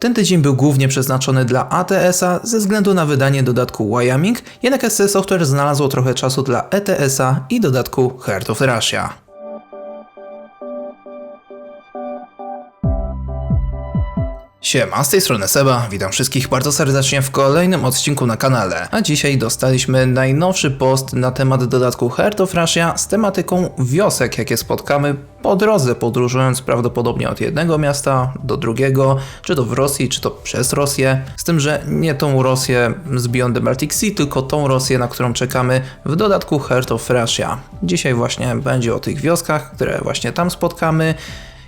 Ten tydzień był głównie przeznaczony dla ATS-a ze względu na wydanie dodatku Wyoming, jednak SC Software znalazło trochę czasu dla ETS-a i dodatku Heart of Russia. Siema, z tej strony Seba, witam wszystkich bardzo serdecznie w kolejnym odcinku na kanale. A dzisiaj dostaliśmy najnowszy post na temat dodatku Heart of Russia z tematyką wiosek, jakie spotkamy po drodze, podróżując prawdopodobnie od jednego miasta do drugiego, czy to w Rosji, czy to przez Rosję. Z tym, że nie tą Rosję z Beyond the Baltic Sea, tylko tą Rosję, na którą czekamy w dodatku Heart of Russia. Dzisiaj właśnie będzie o tych wioskach, które właśnie tam spotkamy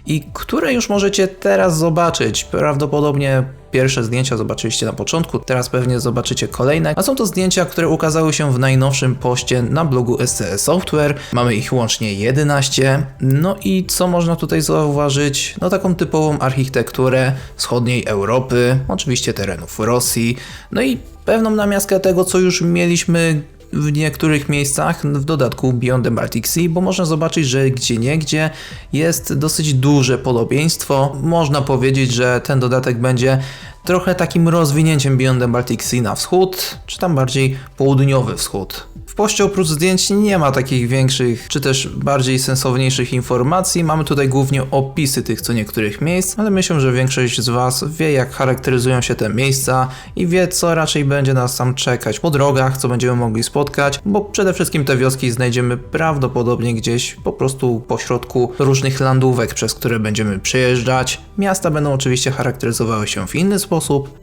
i które już możecie teraz zobaczyć. Prawdopodobnie pierwsze zdjęcia zobaczyliście na początku, teraz pewnie zobaczycie kolejne, a są to zdjęcia, które ukazały się w najnowszym poście na blogu SCE Software. Mamy ich łącznie 11. No i co można tutaj zauważyć? No taką typową architekturę wschodniej Europy, oczywiście terenów Rosji, no i pewną namiastkę tego, co już mieliśmy w niektórych miejscach, w dodatku Beyond the Baltic Sea, bo można zobaczyć, że gdzie niegdzie jest dosyć duże podobieństwo. Można powiedzieć, że ten dodatek będzie trochę takim rozwinięciem Beyond the Baltic Sea na wschód, czy tam bardziej południowy wschód. W poście oprócz zdjęć nie ma takich większych, czy też bardziej sensowniejszych informacji. Mamy tutaj głównie opisy tych co niektórych miejsc, ale myślę, że większość z Was wie, jak charakteryzują się te miejsca i wie, co raczej będzie nas tam czekać po drogach, co będziemy mogli spotkać, bo przede wszystkim te wioski znajdziemy prawdopodobnie gdzieś po prostu pośrodku różnych landówek, przez które będziemy przejeżdżać. Miasta będą oczywiście charakteryzowały się w inny sposób,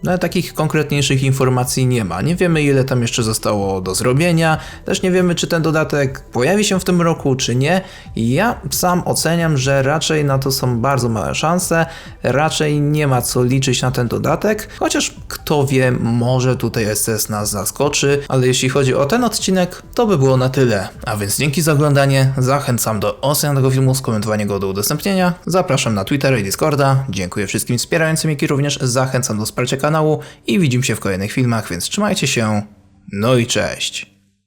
no ale takich konkretniejszych informacji nie ma. Nie wiemy, ile tam jeszcze zostało do zrobienia, też nie wiemy, czy ten dodatek pojawi się w tym roku, czy nie. Ja sam oceniam, że raczej na to są bardzo małe szanse. Raczej nie ma co liczyć na ten dodatek, chociaż kto wie, może tutaj SS nas zaskoczy. Ale jeśli chodzi o ten odcinek, to by było na tyle. A więc dzięki za oglądanie. Zachęcam do oceny tego filmu, skomentowania go do udostępnienia. Zapraszam na Twittera i Discorda. Dziękuję wszystkim wspierającym, jak i również zachęcam do wsparcia kanału i widzimy się w kolejnych filmach, więc trzymajcie się. No i cześć.